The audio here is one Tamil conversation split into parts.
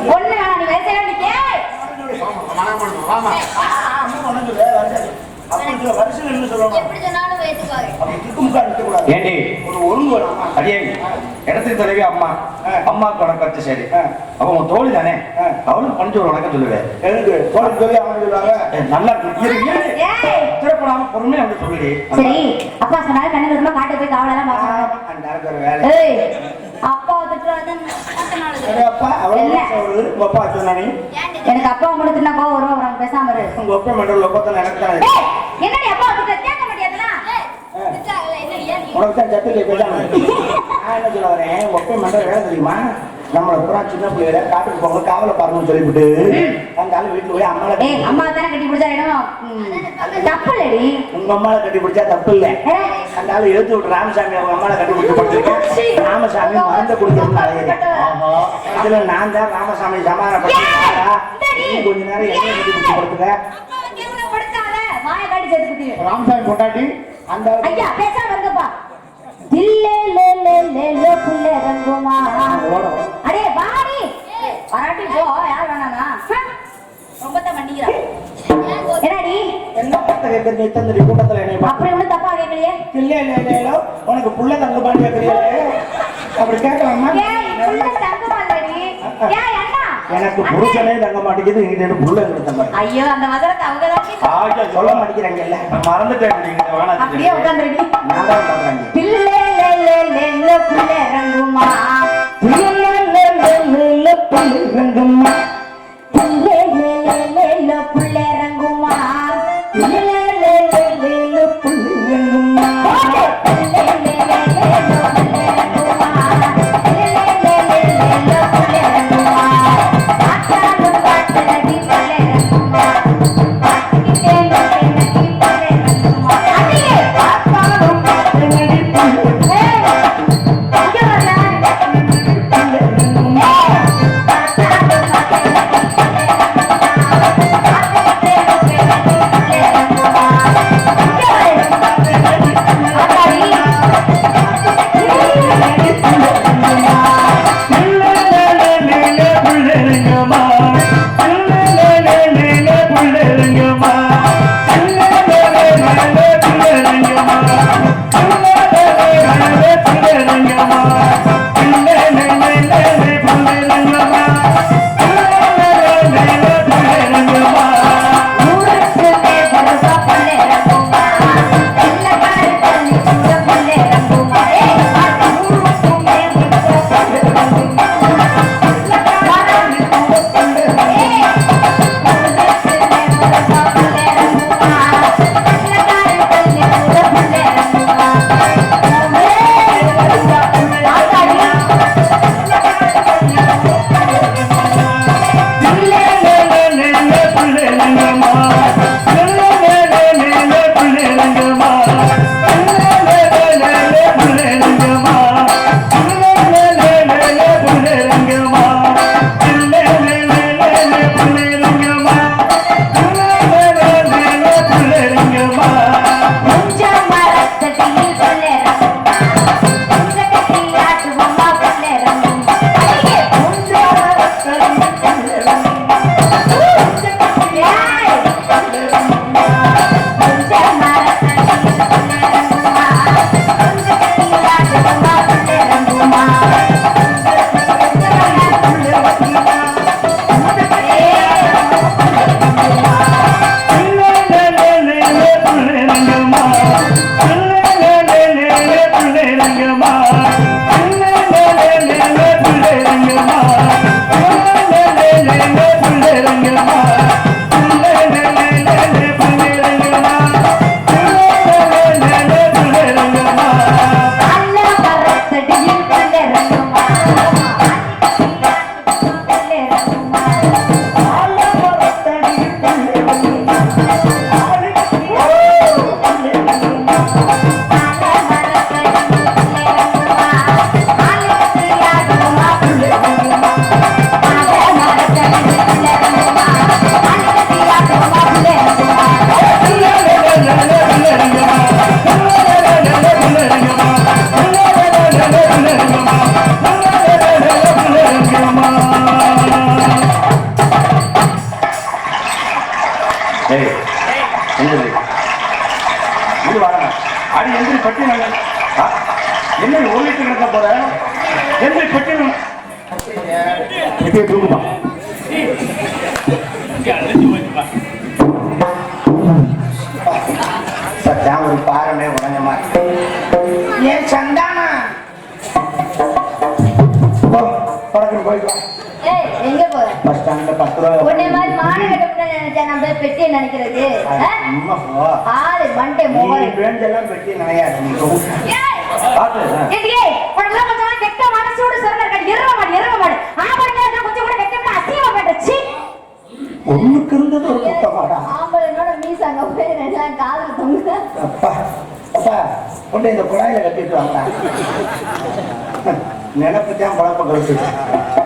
சொன்னாலும் ஏண்டி? ஒரு ஒழுங்கு வேணாமா அடியே இடத்துக்கு தலைவி அம்மா. அம்மாவுக்கு வணக்கம் சரி. அவ உன் தோழி தானே? ஆ. அவளும் பணிச்சு ஒரு வணக்கம் சொல்லுவேன் எனக்கு தோழி சொல்லி அவன் சொல்லுவாங்க நல்லா திரைப்படாம பொறுமையா வந்து சொல்லுடி சரி அப்பா சொன்னாரு கண்ணு காட்டு போய் வேலை. ஏய் அப்பா திட்டுறாரு. சரி, அப்பா. சொல்லுது உங்க அப்பா சொன்னானே எனக்கு அப்பா உங்களுக்கு தின்னா கோவம் வரும் அப்புறம் பேசாம இரு. உங்க அப்பா எனக்கு தான் என்னடி கேட்க மாட்டியாதா உனக்கு தான் சத்திரிக்கை பேசாம நான் என்ன சொல்ல வரேன்? உங்க அப்பா மட்டும் வேலை தெரியுமா? நம்மள பூரா சின்ன பிள்ளைகளை காட்டுக்கு போங்க காவலை பாருங்கன்னு சொல்லிவிட்டு. ஆளு வீட்டுல போய் அம்மாவை ஏய் அம்மா தானே கட்டி பிடிச்சா இடம் தப்பு இல்லடி உங்க அம்மாவை கட்டி பிடிச்சா தப்பு இல்லை ஆளு எடுத்து விட்டு ராமசாமி அவங்க அம்மாவை கட்டி பிடிச்சி படுத்திருக்கேன் ராமசாமி மறந்து ஆஹா. இதுல நான் தான் ராமசாமி சமாதானப்பட்டு நீ. கொஞ்ச நேரம் என்ன கட்டி பிடிச்சி குத்தி ராமசாமி பொண்டாட்டி அந்த ஐயா பேசாம இருங்கப்பா. தில்லே லே லே லே லே புள்ளே ரங்குமா. அடே போ. யார் பண்ணிக்கிறா என்னடி என்ன பத்த கூட்டத்துல என்னை அப்படி ஒண்ணும் தப்பா கேட்கலையே இல்ல இல்ல இல்ல இல்ல உனக்கு புள்ள தங்க பாண்டி கேட்கறீங்களே அப்படி கேட்கலாமா ஏய் புள்ள தங்கமா இல்லடி ஏய் அண்ணா எனக்கு புருஷனே தங்க மாட்டேங்குது புள்ள தங்க மாட்டேங்குது. ஐயோ அந்த வசனத்தை அவங்க தான் ஆஜா சொல்ல மாட்டேங்கிறாங்கல்ல நான் மறந்துட்டேன் அப்படியே உட்காந்துருடி நான் தான் பாக்குறாங்க பிள்ளை லே லே லே லே புள்ளே ரங்குமா பிள்ளை லே லே லே லே லே புள்ளே ரங்குமா பிள்ளை லே லே Let's பட்டிமன்றம் மாடு எருவ மாடு. ஆம்பளை கொஞ்சம் கூட கெட்ட அசிங்கமா போயிடுச்சு ஒண்ணுக்கு இருந்தது ஒரு குத்தமாடா ஆம்பளைனோட மீஸ் அங்க போய் ரெண்டு காதுல தொங்குது? அப்பா அப்பா கொண்டு இந்த குழாயில கட்டிட்டு வாங்கடா நினப்பு தான் பழப்ப கருத்து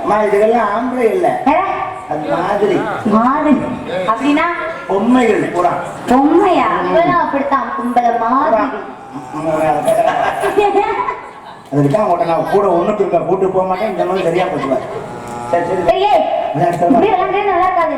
அம்மா இதுக்கெல்லாம் ஆம்பளை இல்லை. அது மாதிரி. மாடு அப்படின்னா பொம்மைகள் பூரா. பொம்மையா? இவெல்லாம் அப்படித்தான் கும்பல. மாடு அதுக்கு தான் நான் கூட ஒண்ணுக்கு இருக்க கூட்டு போக மாட்டேன் இந்த மாதிரி சரியா போட்டுவார் சரி சரி. நல்லா இருக்காது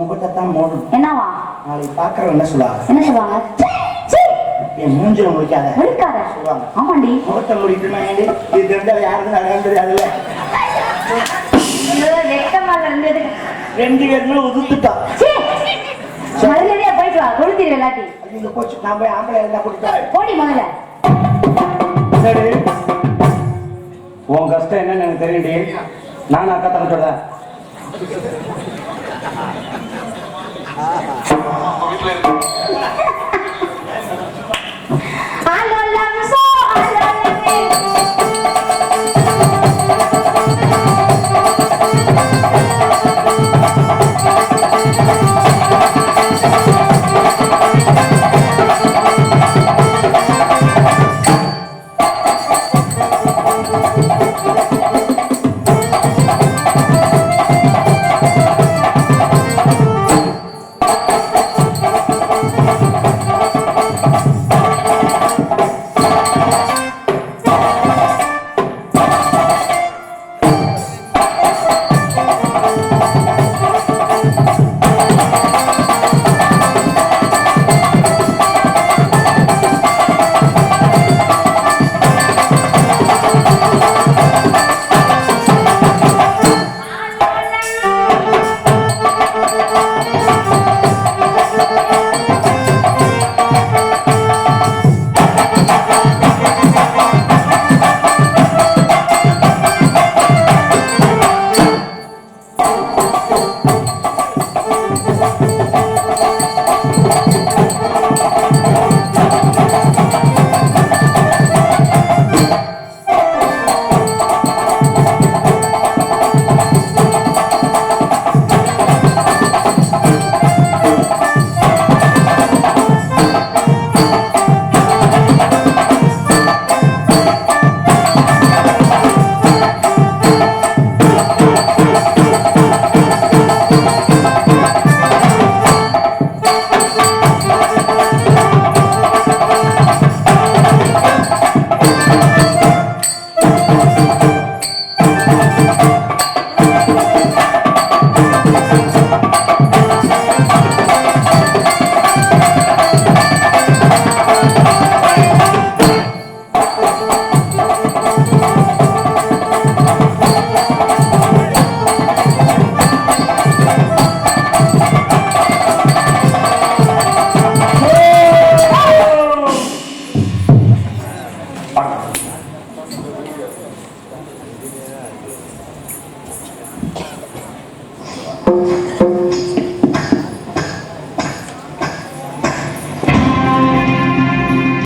முகத்தை தான் மூடணும். என்னவா? நாளைக்கு பார்க்கறவன் என்ன சொல்லுவாங்க? என்ன சொல்லுவாங்க? என் மூஞ்சில முடிக்காத முழிக்காத. சொல்லுவாங்க. ஆமாண்டி. முகத்தை நான் ஏண்டி? இது தெரிஞ்சா யாருக்கும் அடையாளம் தெரியாதுல்ல. ரெண்டு பேருமே உதுத்துட்டான் சீ, மரியாதையா போயிட்டு வா. கொளுத்திரு போச்சு. நான் போய் ஆம்பளை இருந்தா கொடுத்தேன் போடி முதல்ல. சரி. உன் கஷ்டம் என்னன்னு எனக்கு தெரியும்டி. நான் அக்கா தங்கச்சோட வீட்டில் இருக்கு